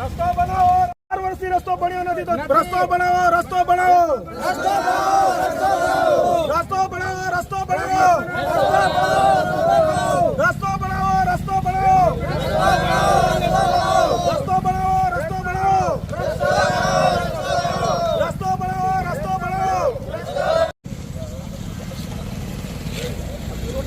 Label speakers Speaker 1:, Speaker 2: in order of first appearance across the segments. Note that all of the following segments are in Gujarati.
Speaker 1: રસ્તો બનાવો રસ્તો નથી તો બનાવો રસ્તો બનાવો રસ્તો બનાવો.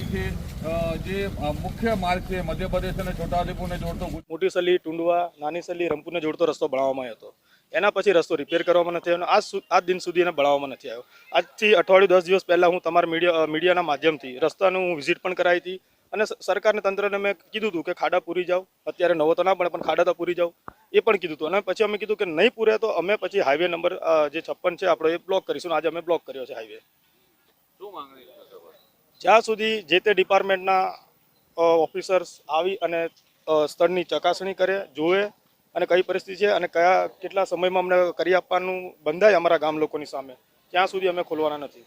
Speaker 2: અ, જે મુખ્ય માર્ગ છે મધ્યપ્રદેશ અને છોટાઉદેપુરને જોડતો
Speaker 1: મોટી સલી ટુંડવા નાની સલી રમપુરને જોડતો રસ્તો બનાવવામાં આવ્યો હતો. એના પછી રસ્તો રિપેર કરવામાં નથી આવ્યો અને આજ આજ દિન સુધી એને બનાવવામાં નથી આવ્યો. આજથી અઠવાડિયું દસ દિવસ પહેલાં હું તમારા મીડિયા મીડિયાના માધ્યમથી રસ્તાનું હું વિઝિટ પણ કરાવી હતી અને સરકારને તંત્રને મેં કીધું હતું કે ખાડા પૂરી જાઓ. અત્યારે નવો તો ના પડે પણ ખાડા તો પૂરી જાઓ. એ પણ કીધું હતું. અને પછી અમે કીધું કે નહીં પૂરે તો અમે પછી હાઈવે નંબર જે છપ્પન છે આપણો એ બ્લોક કરીશું. આજે અમે બ્લોક કર્યો છે હાઈવે જ્યાં સુધી જે તે ડિપાર્ટમેન્ટના ઓફિસર્સ આવી અને સ્થળની ચકાસણી કરે, જુએ અને કઈ પરિસ્થિતિ છે અને કયા, કેટલા સમયમાં અમને કરી આપવાનું બંધાય અમારા ગામ લોકોની સામે, ત્યાં સુધી અમે ખોલવાના નથી.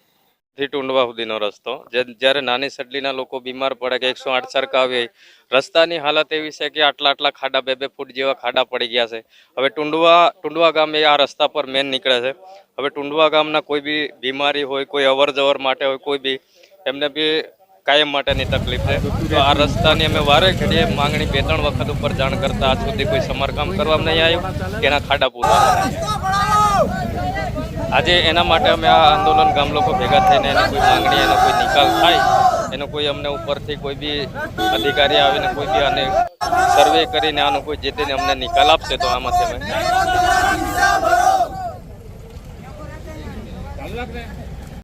Speaker 3: ટુંડવા સુધીનો રસ્તો. જ્યારે નાની સડલીના લોકો બીમાર પડે કે એકસો આઠ સરખા આવી, રસ્તાની હાલત એવી છે કે આટલા આટલા ખાડા, બે બે ફૂટ જેવા ખાડા પડી ગયા છે. હવે ટુંડવા ટુંડવા ગામ એ આ રસ્તા પર મેન નીકળે છે. હવે ટુંડવા ગામના કોઈ બી બીમારી હોય, કોઈ અવર માટે હોય, કોઈ બી એમને બી કાયમ માટેની તકલીફ છે. તો આ રસ્તાની અમે વારે ઘડીએ માંગણી બે ત્રણ વખત ઉપર જાણ કરતા આજ સુધી કોઈ સમારકામ કરવામાં નહીં આવ્યું, કે એના ખાડા પૂરા આજે એના માટે અમે આ આંદોલન ગામ લોકો ભેગા થઈને એની કોઈ માંગણી, એનો કોઈ નિકાલ થાય, એનો કોઈ અમને ઉપરથી કોઈ બી અધિકારી આવીને કોઈ બી આને સર્વે કરીને આનો કોઈ જે તેને અમને નિકાલ આપશે તો આમાંથી અમે